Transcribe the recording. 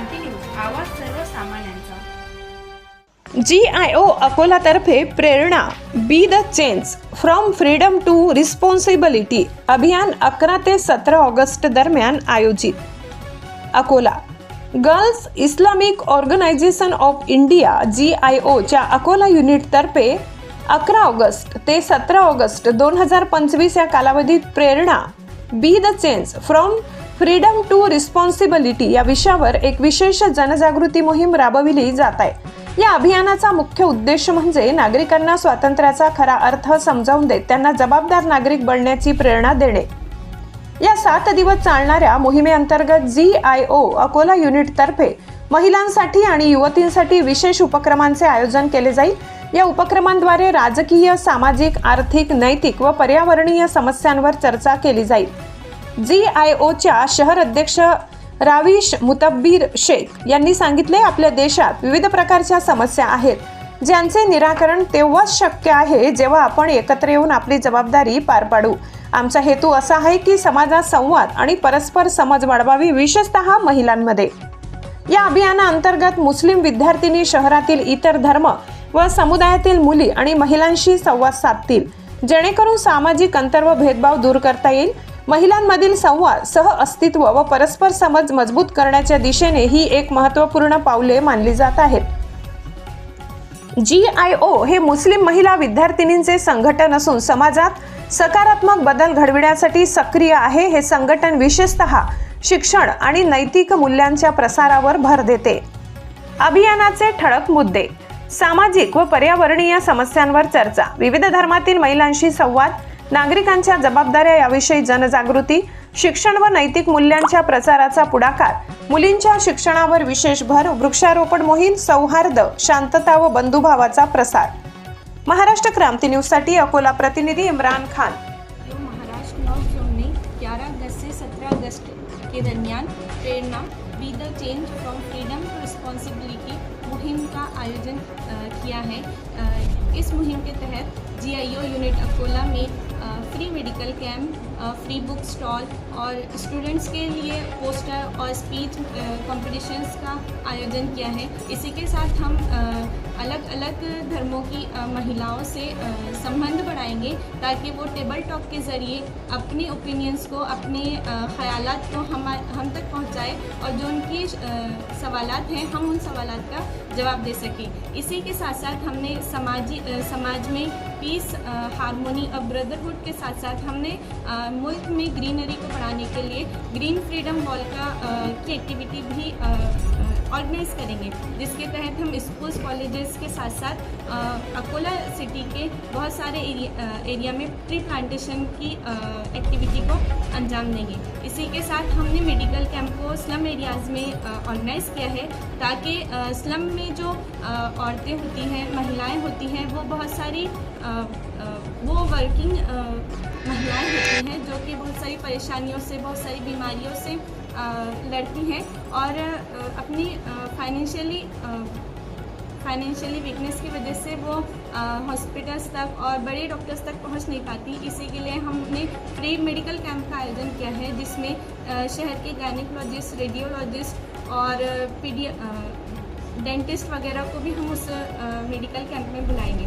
क्रांती news आवाज सर्वसामान्यांचा. G I ओ अकोलातर्फे Prerna be the change from freedom to responsibility अभियान अकरा ते सतरा ऑगस्ट दरम्यान आयोजित. Akola girls Islamic organisation of India G I ओच्या अकोला युनिटतर्फे अकरा ऑगस्ट ते सतरा ऑगस्ट दोन हजार पंचवीस या कालावधीत Prerna be the change from freedom to responsibility या विषयावर एक विशेष जनजागृती मोहीम राबविली जात आहे. या अभियानाचा मुख्य उद्देश म्हणजे नागरिकांना स्वातंत्र्याचा खरा अर्थ समजावून देत त्यांना जबाबदार नागरिक बनण्याची प्रेरणा देणे. या सात दिवस चालणाऱ्या मोहिमेअंतर्गत जी आय ओ अकोला युनिटतर्फे महिलांसाठी आणि युवतींसाठी विशेष उपक्रमांचे आयोजन केले जाईल. या उपक्रमांद्वारे राजकीय सामाजिक आर्थिक नैतिक व पर्यावरणीय समस्यांवर चर्चा केली जाईल. जी आय ओच्या शहर अध्यक्ष राविश मुतब्बीर शेख यांनी सांगितले आपल्या देशात विविध प्रकारच्या समस्या आहेत. ज्यांचे निराकरण तेव्हाच शक्य आहे जेव्हा आपण एकत्र येऊन आपली जबाबदारी पार पाडू. आमचा हेतू असा आहे की समाजात संवाद आणि परस्पर समज वाढवावी विशेषतः महिलांमध्ये. या अभियानाअंतर्गत मुस्लिम विद्यार्थिनी शहरातील इतर धर्म व समुदायातील मुली आणि महिलांशी संवाद साधतील. जेणेकरून सामाजिक अंतर व भेदभाव दूर करता येईल महिलांमधील संवाद सह अस्तित्व व परस्पर समज मजबूत करण्याच्या दिशेने ही एक महत्त्वपूर्ण पावले मानली जात आहेत. जी आय ओ हे मुस्लिम महिला विद्यार्थिनींचे संघटन असून समाजात सकारात्मक बदल घडविण्यासाठी सक्रिय आहे हे संघटन विशेषतः शिक्षण आणि नैतिक मूल्यांच्या प्रसारावर भर देते. अभियानाचे ठळक मुद्दे सामाजिक व पर्यावरणीय समस्यांवर चर्चा विविध धर्मातील महिलांशी संवाद नागरिकांच्या जबाबदाऱ्या याविषयी जनजागृती शिक्षण व नैतिक मूल्यांच्या प्रचाराचा पुढाकार मुलींच्या शिक्षणावर विशेष भर वृक्षारोपण मोहीम सौहार्द शांतता व बंधुभावाचा प्रसार. महाराष्ट्र क्रांती न्यूजसाठी अकोला प्रतिनिधी इम्रान खान. महाराष्ट्र नॉर्थ जोन ने 11 अगस्त से 17 अगस्त के दरमियान Prerna be the change from freedom to responsibility मुहिम का आयोजन किया है। इस मुहिम के तहत G I O unit Akola में free medical camp free book stall और स्टूडेंट्स के लिए पोस्टर और स्पीच कॉम्पिटिशन्स का आयोजन किया है। इसी के साथ हम अलग अलग धर्मों की महिलाओं से संबंध बढ़ाएँगे ताकि वो टेबल टॉक के ज़रिए अपने ओपिनियंस को, अपने ख्यालात को हम हम तक पहुँचाए और जो उनकी सवालात हैं, हम उन सवाल का जवाब दे सकें। इसी के साथ साथ हमने समाजी समाज में पीस हारमोनी और ब्रदरहुड के साथ साथ हमने अ, मुल्क में ग्रीनरी को बढ़ाने के लिए ग्रीन फ्रीडम वॉल का की एक्टिविटी भी ऑर्गेनाइज करेंगे। जिसके तहत हम स्कूल्स कॉलेजेस के साथ साथ अकोला सिटी के बहुत सारे एरिया एरिया में ट्री प्लांटेशन की एक्टिविटी को अंजाम देंगे। इसी के साथ हमने मेडिकल कैंप को स्लम एरियाज़ में ऑर्गेनाइज किया है ताकि स्लम में जो औरतें होती हैं महिलाएँ होती हैं वो बहुत सारी वो वर्किंग महिलाएँ होती हैं जो कि बहुत सारी परेशानियों से, बहुत सारी बीमारियों से लड़ती हैं और अपनी फाइनेंशियली फाइनेंशियली वीकनेस की वजह से वो हॉस्पिटल्स तक और बड़े डॉक्टर्स तक पहुँच नहीं पाती। इसी के लिए हमने फ्री मेडिकल कैंप का आयोजन किया है, जिसमें शहर के गायनिकोलॉजिस्ट रेडियोलॉजिस्ट और पीडी डेंटिस्ट वगैरह को भी हम उस मेडिकल कैंप में बुलाएँगे।